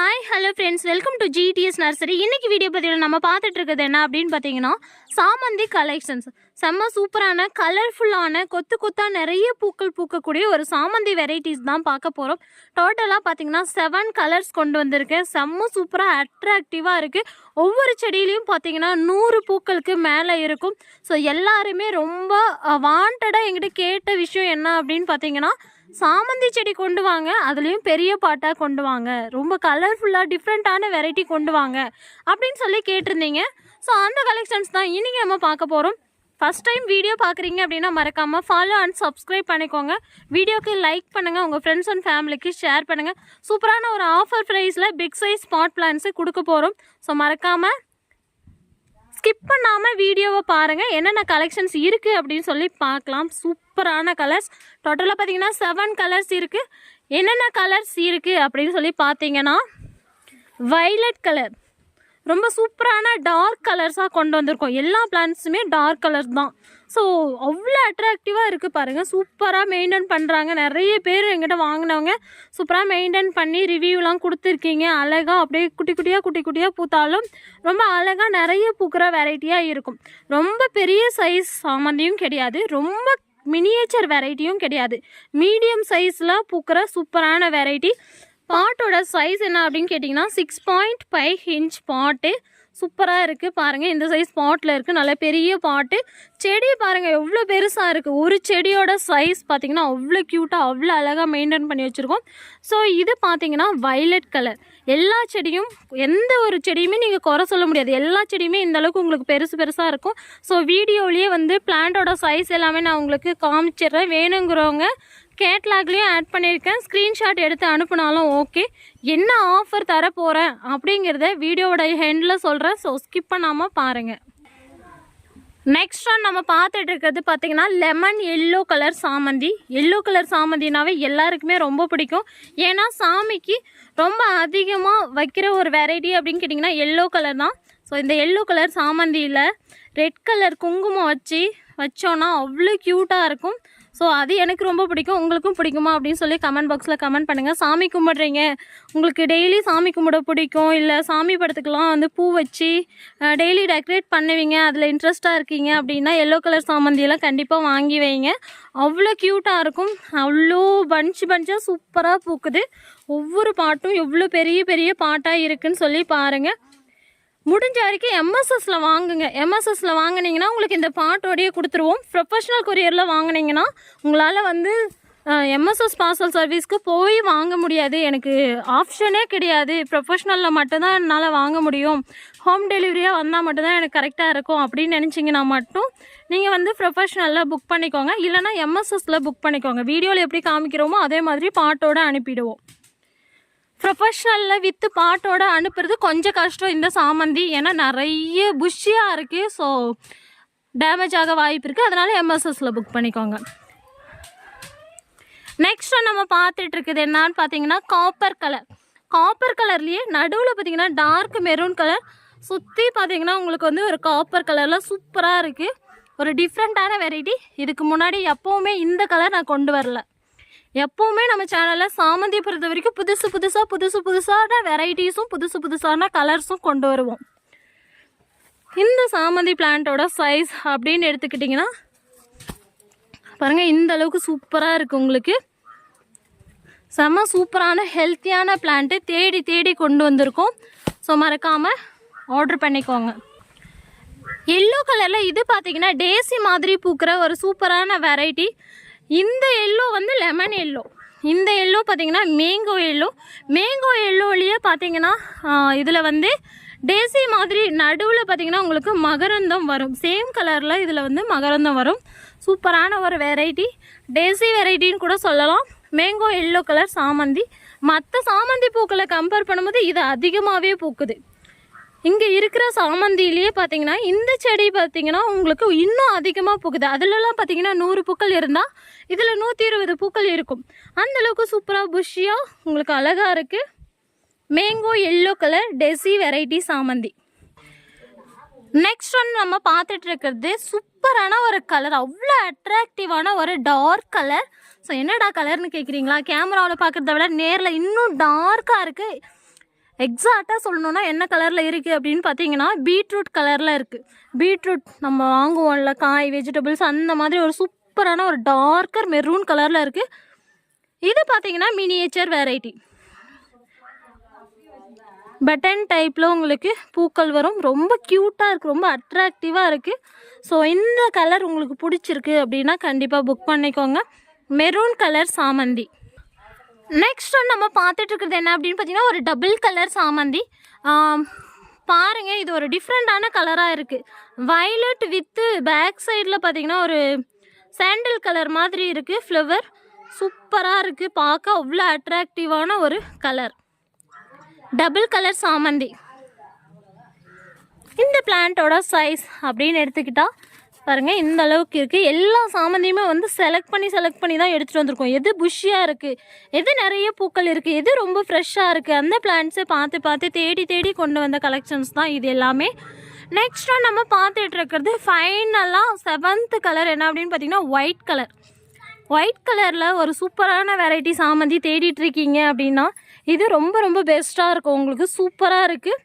Hi hello friends welcome to GTS nursery இன்றைக்கி video பதிவில் நம்ம பார்த்துட்டு இருக்கிறது என்ன அப்படின்னு பார்த்தீங்கன்னா சாமந்தி கலெக்ஷன்ஸ் செம்ம சூப்பரான கலர்ஃபுல்லான கொத்து கொத்தாக நிறைய பூக்கள் பூக்கக்கூடிய ஒரு சாமந்தி வெரைட்டிஸ் தான் பார்க்க போகிறோம் டோட்டலாக பார்த்தீங்கன்னா செவன் கலர்ஸ் கொண்டு வந்திருக்கேன். செம்ம சூப்பராக அட்ராக்டிவாக இருக்குது ஒவ்வொரு செடியிலையும் பார்த்தீங்கன்னா நூறு பூக்களுக்கு மேலே இருக்கும். ஸோ எல்லாருமே ரொம்ப வாண்டடாக எங்கிட்ட கேட்ட விஷயம் என்ன அப்படின்னு பார்த்தீங்கன்னா சாமந்தி செடி கொண்டு வாங்க. அதுலேயும் பெரிய பாட்டாக கொண்டு வாங்க. ரொம்ப கலர்ஃபுல்லாக டிஃப்ரெண்ட்டான வெரைட்டி கொண்டு வாங்க. அப்படின்னு சொல்லி கேட்டிருந்தீங்க. ஸோ அந்த கலெக்ஷன்ஸ் தான் இன்றைக்கி நம்ம பார்க்க போகிறோம் ஃபஸ்ட் டைம் வீடியோ பார்க்குறீங்க அப்படின்னா மறக்காமல் ஃபாலோ அண்ட் சப்ஸ்கிரைப் பண்ணிக்கோங்க. வீடியோக்கு லைக் பண்ணுங்கள் உங்கள் ஃப்ரெண்ட்ஸ் அண்ட் ஃபேமிலிக்கு ஷேர் பண்ணுங்கள் சூப்பரான ஒரு ஆஃபர் ப்ரைஸில் பிக் சைஸ் ஸ்பாட் பிளான்ஸு கொடுக்க போகிறோம் ஸோ மறக்காமல் ஸ்கிப் பண்ணாமல் வீடியோவை பாருங்கள் என்னென்ன கலெக்ஷன்ஸ் இருக்குது அப்படின்னு சொல்லி பார்க்கலாம். சூப்பரான கலர்ஸ் டோட்டலாக பார்த்தீங்கன்னா செவன் கலர்ஸ் இருக்குது என்னென்ன கலர்ஸ் இருக்குது அப்படின்னு சொல்லி பார்த்தீங்கன்னா வைலட் கலர் ரொம்ப சூப்பரான டார்க் கலர்ஸாக கொண்டு வந்திருக்கோம். எல்லா பிளான்ஸுமே டார்க் கலர்ஸ் தான். ஸோ அவ்வளோ அட்ராக்டிவாக இருக்குது பாருங்கள் சூப்பராக மெயின்டைன் பண்ணுறாங்க நிறைய பேர் எங்கிட்ட வாங்கினவங்க. சூப்பராக மெயின்டைன் பண்ணி ரிவ்யூலாம் கொடுத்துருக்கீங்க. அழகாக அப்படியே குட்டி குட்டியாக குட்டி குட்டியாக பூத்தாலும் ரொம்ப அழகாக நிறைய பூக்கிற வெரைட்டியாக இருக்கும். ரொம்ப பெரிய சைஸ் சாமந்தியும் கிடையாது. ரொம்ப மினியேச்சர் வெரைட்டியும் கிடையாது. மீடியம் சைஸில் பூக்கிற சூப்பரான வெரைட்டி பாட்டோட சைஸ் என்ன அப்படின்னு கேட்டிங்கன்னா சிக்ஸ் பாயிண்ட் ஃபைவ் இன்ச் பாட்டு. சூப்பராக இருக்குது பாருங்கள் இந்த சைஸ் பாட்டில் இருக்குது நல்ல பெரிய பாட்டு செடி பாருங்கள் எவ்வளோ பெருசாக இருக்குது ஒரு செடியோட சைஸ் பார்த்திங்கன்னா அவ்வளோ க்யூட்டாக அவ்வளோ அழகாக மெயின்டைன் பண்ணி வச்சுருக்கோம். ஸோ இது பார்த்தீங்கன்னா வைலட் கலர் எல்லா செடியும் எந்த ஒரு செடியுமே நீங்கள் குறை சொல்ல முடியாது. எல்லா செடியுமே இந்த அளவுக்கு உங்களுக்கு பெருசு பெருசாக இருக்கும். ஸோ வீடியோலேயே வந்து பிளான்ட்டோட சைஸ் எல்லாமே நான் உங்களுக்கு காமிச்சிடுறேன். வேணுங்கிறவங்க கேட்லாக்லேயும் ஆட் பண்ணியிருக்கேன். ஸ்க்ரீன்ஷாட் எடுத்து அனுப்புனாலும் ஓகே என்ன ஆஃபர் தர போகிறேன் அப்படிங்கிறத வீடியோவோட ஹெண்டில் சொல்கிறேன் ஸோ ஸ்கிப் பண்ணாமல் பாருங்கள் நெக்ஸ்ட் ஒன் நம்ம பார்த்துட்டு இருக்கிறது பார்த்தீங்கன்னா லெமன் எல்லோ கலர் சாமந்தி. எல்லோ கலர் சாமந்தினாவே எல்லாருக்குமே ரொம்ப பிடிக்கும். ஏன்னா சாமிக்கு ரொம்ப அதிகமாக வைக்கிற ஒரு வெரைட்டி அப்படின்னு கேட்டிங்கன்னா எல்லோ கலர் தான். ஸோ இந்த எல்லோ கலர் சாமந்தியில் ரெட் கலர் குங்குமம் வச்சு வச்சோன்னா அவ்வளோ க்யூட்டாக இருக்கும். ஸோ அது எனக்கு ரொம்ப பிடிக்கும். உங்களுக்கும் பிடிக்குமா அப்படின்னு சொல்லி கமெண்ட் பாக்ஸில் கமெண்ட் பண்ணுங்கள் சாமி கும்பிட்றீங்க. உங்களுக்கு டெய்லி சாமி கும்பிட பிடிக்கும். இல்லை சாமி படத்துக்கெலாம் வந்து பூ வச்சு டெய்லி டெக்கரேட் பண்ணுவீங்க. அதில் இன்ட்ரெஸ்ட்டாக இருக்கீங்க அப்படின்னா எல்லோ கலர் சாமந்தியெல்லாம் கண்டிப்பாக வாங்கி வைங்க. அவ்வளோ க்யூட்டாக இருக்கும். அவ்வளோ பஞ்ச் பஞ்சாக சூப்பராக பூக்குது. ஒவ்வொரு பாட்டும் எவ்வளோ பெரிய பெரிய பாட்டாக இருக்குன்னு சொல்லி பாருங்கள் முடிஞ்ச வரைக்கும் எம்எஸ்எஸ்ல வாங்குங்க. எம்எஸ்எஸ்ல வாங்குனீங்கன்னா உங்களுக்கு இந்த பாட்டோடையே கொடுத்துருவோம். ப்ரொஃபஷனல் கொரியரில் வாங்குனீங்கன்னா உங்களால் வந்து எம்எஸ்எஸ் பார்சல் சர்வீஸ்க்கு போய் வாங்க முடியாது. எனக்கு ஆப்ஷனே கிடையாது. ப்ரொஃபஷ்னலில் மட்டும்தான் என்னால் வாங்க முடியும். ஹோம் டெலிவரியாக வந்தால் மட்டும்தான் எனக்கு கரெக்டாக இருக்கும் அப்படின்னு நினச்சிங்கன்னா மட்டும் நீங்கள் வந்து ப்ரொஃபஷ்னலில் புக் பண்ணிக்கோங்க. இல்லைனா எம்எஸ்எஸில் புக் பண்ணிக்கோங்க. வீடியோவில் எப்படி காமிக்கிறோமோ அதே மாதிரி பாட்டோடு அனுப்பிடுவோம். ப்ரொஃபஷ்னலில் வித்து பாட்டோட அனுப்புறது கொஞ்சம் கஷ்டம் இந்த சாமந்தி. ஏன்னா நிறைய புஷ்ஷியாக இருக்குது ஸோ டேமேஜ் ஆக வாய்ப்பு இருக்குது அதனால் எம்எஸ்எஸில் புக் பண்ணிக்கோங்க. நெக்ஸ்ட்டு நம்ம பார்த்துட்டு இருக்குது. என்னன்னு பார்த்தீங்கன்னா காப்பர் கலர் காப்பர் கலர்லேயே நடுவில் பார்த்தீங்கன்னா டார்க் மெரூன் கலர் சுற்றி பார்த்தீங்கன்னா உங்களுக்கு வந்து ஒரு காப்பர் கலரில் சூப்பராக இருக்குது ஒரு டிஃப்ரெண்ட்டான வெரைட்டி இதுக்கு முன்னாடி எப்போவுமே இந்த கலர் நான் கொண்டு வரல. எப்போவுமே நம்ம சேனலில் சாமந்தி பொறுத்த வரைக்கும் புதுசு புதுசாக புதுசு புதுசான வெரைட்டிஸும் புதுசு புதுசான கலர்ஸும் கொண்டு வருவோம். இந்த சாமந்தி பிளான்ட்டோட சைஸ் அப்படின்னு எடுத்துக்கிட்டிங்கன்னா பாருங்கள் இந்த அளவுக்கு சூப்பராக இருக்குது உங்களுக்கு. செம்ம சூப்பரான ஹெல்த்தியான பிளான்ட்டு தேடி தேடி கொண்டு வந்திருக்கோம். ஸோ மறக்காமல் ஆர்டர் பண்ணிக்கோங்க. எல்லோ கலரில் இது பார்த்தீங்கன்னா டேசி மாதிரி பூக்கிற ஒரு சூப்பரான வெரைட்டி இந்த எல்லோ வந்து லெமன் எல்லோ இந்த எல்லோ பார்த்தீங்கன்னா மேங்கோ எல்லோ மேங்கோ எல்லோலேயே பார்த்தீங்கன்னா இதில் வந்து டேசி மாதிரி நடுவில் பார்த்தீங்கன்னா உங்களுக்கு மகரந்தம் வரும். சேம் கலரில் இதில் வந்து மகரந்தம் வரும். சூப்பரான ஒரு வெரைட்டி டேசி வெரைட்டின்னு கூட சொல்லலாம். மேங்கோ எல்லோ கலர் சாமந்தி. மற்ற சாமந்தி பூக்களை கம்பேர் பண்ணும்போது இது அதிகமாகவே பூக்குது. இங்கே இருக்கிற சாமந்தியிலேயே பார்த்தீங்கன்னா இந்த செடி பார்த்தீங்கன்னா உங்களுக்கு இன்னும் அதிகமாக பூக்குது. அதிலலாம் பார்த்தீங்கன்னா நூறு பூக்கள் இருந்தால் இதில் நூற்றி இருபது பூக்கள் இருக்கும். அந்த அளவுக்கு சூப்பராக புஷ்ஷியாக உங்களுக்கு அழகாக இருக்குது mango yellow colour desi variety சாமந்தி. நெக்ஸ்ட் ஒன் நம்ம பார்த்துட்டு இருக்கிறது சூப்பரான ஒரு கலர் அவ்வளோ அட்ராக்டிவான ஒரு டார்க் கலர் ஸோ என்னடா கலர்னு கேட்குறீங்களா கேமராவில் பார்க்குறத விட நேரில் இன்னும் டார்க்காக இருக்குது எக்ஸாக்டாக சொல்லணும்னா என்ன கலரில் இருக்குது அப்படின்னு பார்த்தீங்கன்னா பீட்ரூட் கலரில் இருக்குது பீட்ரூட் நம்ம வாங்குவோம்ல காய் வெஜிடபிள்ஸ் அந்த மாதிரி ஒரு சூப்பரான ஒரு டார்க்கர் மெரூன் கலரில் இருக்குது இது பார்த்தீங்கன்னா மினியேச்சர் வெரைட்டி பட்டன் டைப்பில் உங்களுக்கு பூக்கள் வரும். ரொம்ப க்யூட்டாக இருக்குது ரொம்ப அட்ராக்டிவாக இருக்குது ஸோ இந்த கலர் உங்களுக்கு பிடிச்சிருக்கு அப்படின்னா கண்டிப்பாக புக் பண்ணிக்கோங்க. மெரூன் கலர் சாமந்தி. நெக்ஸ்ட் வந்து நம்ம பார்த்துட்டு இருக்கிறது என்ன அப்படின்னு பார்த்தீங்கன்னா ஒரு டபுள் கலர் சாமந்தி. பாருங்கள் பாருங்க இது ஒரு டிஃப்ரெண்ட்டான கலராக இருக்குது வயலட் வித்து பேக் சைடில் பார்த்தீங்கன்னா ஒரு சாண்டில் கலர் மாதிரி இருக்குது ஃப்ளவர் சூப்பராக இருக்குது பார்க்க அவ்வளோ அட்ராக்டிவான ஒரு கலர் டபுள் கலர் சாமந்தி. இந்த பிளான்ட்டோட சைஸ் அப்படின்னு எடுத்துக்கிட்டால் பாருங்கள் இந்த அளவுக்கு இருக்குது எல்லா சாமந்தியுமே வந்து செலக்ட் பண்ணி செலக்ட் பண்ணி தான் எடுத்துகிட்டு வந்திருக்கோம். எது புஷ்ஷியாக இருக்குது எது நிறைய பூக்கள் இருக்குது எது ரொம்ப ஃப்ரெஷ்ஷாக இருக்குது அந்த பிளான்ட்ஸை பார்த்து பார்த்து தேடி தேடி கொண்டு வந்த கலெக்ஷன்ஸ் தான் இது எல்லாமே. நெக்ஸ்ட்டாக நம்ம பார்த்துட்டு இருக்கிறது ஃபைனலாக செவன்த்து கலர் என்ன அப்படின்னு பார்த்தீங்கன்னா ஒயிட் கலர் ஒயிட் கலரில் ஒரு சூப்பரான வெரைட்டி சாமந்தி தேடிட்டு இருக்கீங்க அப்படின்னா இது ரொம்ப ரொம்ப பெஸ்ட்டாக இருக்கும். உங்களுக்கு சூப்பராக இருக்குது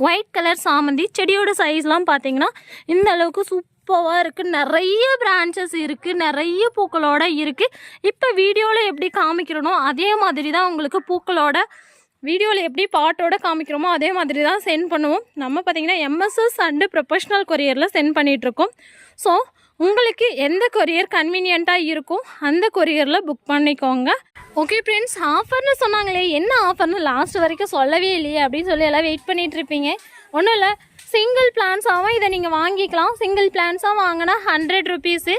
ஒயிட் கலர் சாமந்தி செடியோட சைஸ்லாம் பார்த்தீங்கன்னா இந்த அளவுக்கு சூப்பராக இருக்குது நிறைய பிரான்ச்சஸ் இருக்குது நிறைய பூக்களோட இருக்குது இப்போ வீடியோவில் எப்படி காமிக்கிறனோ அதே மாதிரி தான் உங்களுக்கு பூக்களோட வீடியோவில் எப்படி பாட்டோட காமிக்கிறோமோ அதே மாதிரி தான் சென்ட் பண்ணுவோம். நம்ம பார்த்தீங்கன்னா எம்எஸ்எஸ் அண்டு ப்ரொஃபஷ்னல் கொரியரில் சென்ட் பண்ணிகிட்ருக்கோம் ஸோ உங்களுக்கு எந்த கொரியர் கன்வீனியண்ட்டாக இருக்கும் அந்த கொரியரில் புக் பண்ணிக்கோங்க. ஓகே ஃப்ரெண்ட்ஸ் ஆஃபர்னு சொன்னாங்களே என்ன ஆஃபர்னு லாஸ்ட் வரைக்கும் சொல்லவே இல்லையே அப்படின்னு சொல்லி எல்லாம் வெயிட் பண்ணிட்டு இருப்பீங்க. ஒன்றும் இல்லை சிங்கிள் பிளான்ஸாகவும் இதை நீங்கள் வாங்கிக்கலாம். சிங்கிள் பிளான்ஸாக வாங்கினா ஹண்ட்ரட் ருபீஸு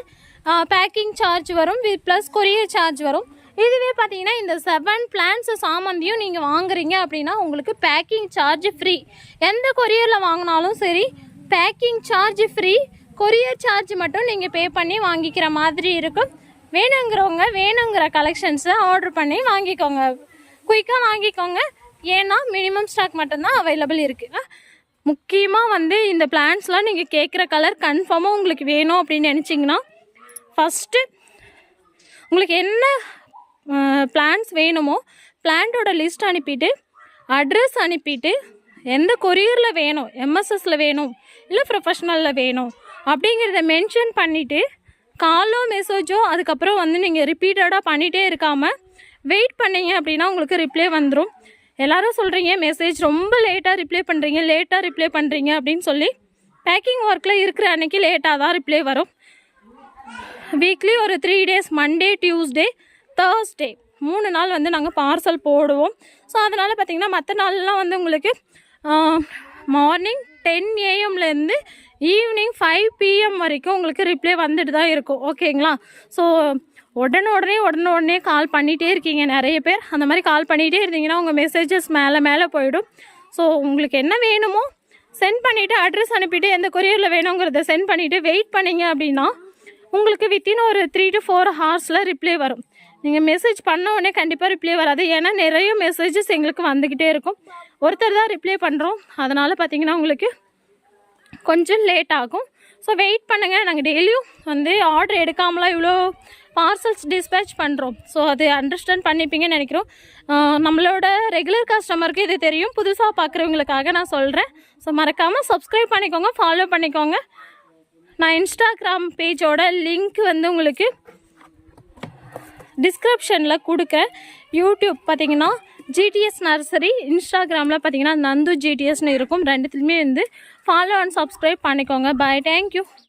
பேக்கிங் சார்ஜ் வரும் வித் ப்ளஸ் கொரியர் சார்ஜ் வரும். இதுவே பார்த்தீங்கன்னா இந்த செவன் பிளான்ஸ் சாமந்தியும் நீங்கள் வாங்குறீங்க அப்படின்னா உங்களுக்கு பேக்கிங் சார்ஜ் ஃப்ரீ எந்த கொரியரில் வாங்கினாலும் சரி packing charge free courier charge மட்டும் நீங்கள் பே பண்ணி வாங்கிக்கிற மாதிரி இருக்கும். வேணுங்கிறவங்க வேணுங்கிற கலெக்ஷன்ஸை ஆர்டர் பண்ணி வாங்கிக்கோங்க. குயிக்காக வாங்கிக்கோங்க. ஏன்னா மினிமம் ஸ்டாக் மட்டும்தான் அவைலபிள் இருக்குது முக்கியமாக வந்து இந்த பிளான்ஸ்லாம் நீங்கள் கேட்குற கலர் கன்ஃபார்மாக உங்களுக்கு வேணும் அப்படின்னு நினச்சிங்கன்னா ஃபஸ்ட்டு உங்களுக்கு என்ன பிளான்ஸ் வேணுமோ பிளான்ட்டோட லிஸ்ட் அனுப்பிட்டு அட்ரஸ் அனுப்பிட்டு எந்த கொரியரில் வேணும் எம்எஸ்எஸில் வேணும் இல்லை ப்ரொஃபஷ்னலில் வேணும் அப்படிங்கிறத மென்ஷன் பண்ணிவிட்டு காலோ மெசேஜோ அதுக்கப்புறம் வந்து நீங்கள் ரிப்பீட்டடாக பண்ணிகிட்டே இருக்காமல் வெயிட் பண்ணீங்க அப்படின்னா உங்களுக்கு ரிப்ளை வந்துடும் எல்லாரும் சொல்கிறீங்க மெசேஜ் ரொம்ப லேட்டாக ரிப்ளை பண்ணுறீங்க லேட்டாக ரிப்ளை பண்ணுறீங்க அப்படின்னு சொல்லி பேக்கிங் ஒர்க்கில் இருக்கிற அன்றைக்கி லேட்டாக தான் ரிப்ளை வரும். வீக்லி ஒரு three days Monday Tuesday Thursday மூணு நாள் வந்து நாங்கள் பார்சல் போடுவோம். ஸோ அதனால் பார்த்திங்கன்னா மற்ற நாள்லாம் வந்து உங்களுக்கு மார்னிங் டென் ஏஎம்லேருந்து ஈவினிங் ஃபைவ் பிஎம் வரைக்கும் உங்களுக்கு ரிப்ளை வந்துட்டு தான் இருக்கும். ஓகேங்களா ஸோ உடனே உடனே உடனே உடனே கால் பண்ணிகிட்டே இருக்கீங்க. நிறைய பேர் அந்த மாதிரி கால் பண்ணிகிட்டே இருந்தீங்கன்னா உங்கள் மெசேஜஸ் மேலே மேலே போயிடும். ஸோ உங்களுக்கு என்ன வேணுமோ சென்ட் பண்ணிவிட்டு அட்ரஸ் அனுப்பிட்டு எந்த கொரியரில் வேணுங்கிறத சென்ட் பண்ணிவிட்டு வெயிட் பண்ணீங்க அப்படின்னா உங்களுக்கு வித்தின் ஒரு த்ரீ டு ஃபோர் ஹவர்ஸில் ரிப்ளை வரும். நீங்கள் மெசேஜ் பண்ண உடனே கண்டிப்பாக ரிப்ளை வராது. ஏன்னா நிறைய மெசேஜஸ் எங்களுக்கு வந்துக்கிட்டே இருக்கும். ஒருத்தர் தான் ரிப்ளை பண்ணுறோம் அதனால் பார்த்தீங்கன்னா உங்களுக்கு கொஞ்சம் லேட் ஆகும். ஸோ வெயிட் பண்ணுங்கள் நாங்கள் டெய்லியும் வந்து ஆர்டர் எடுக்காமலாம் இவ்வளோ பார்சல்ஸ் டிஸ்பேச் பண்ணுறோம் ஸோ அது அண்டர்ஸ்டாண்ட் பண்ணிப்பீங்கன்னு நினைக்கிறோம். நம்மளோட ரெகுலர் கஸ்டமருக்கு இது தெரியும். புதுசாக பார்க்குறவங்களுக்காக நான் சொல்கிறேன் ஸோ மறக்காமல் சப்ஸ்கிரைப் பண்ணிக்கோங்க ஃபாலோ பண்ணிக்கோங்க. நான் இன்ஸ்டாகிராம் பேஜோட லிங்க் வந்து உங்களுக்கு டிஸ்கிரிப்ஷனில் கொடுக்க யூடியூப் பார்த்தீங்கன்னா ஜிடிஎஸ் நர்சரி இன்ஸ்டாகிராமில் பார்த்தீங்கன்னா நந்து ஜிடிஎஸ்னு இருக்கும். ரெண்டுத்துலையுமே வந்து ஃபாலோ அண்ட் சப்ஸ்கிரைப் பண்ணிக்கோங்க. Bye thank you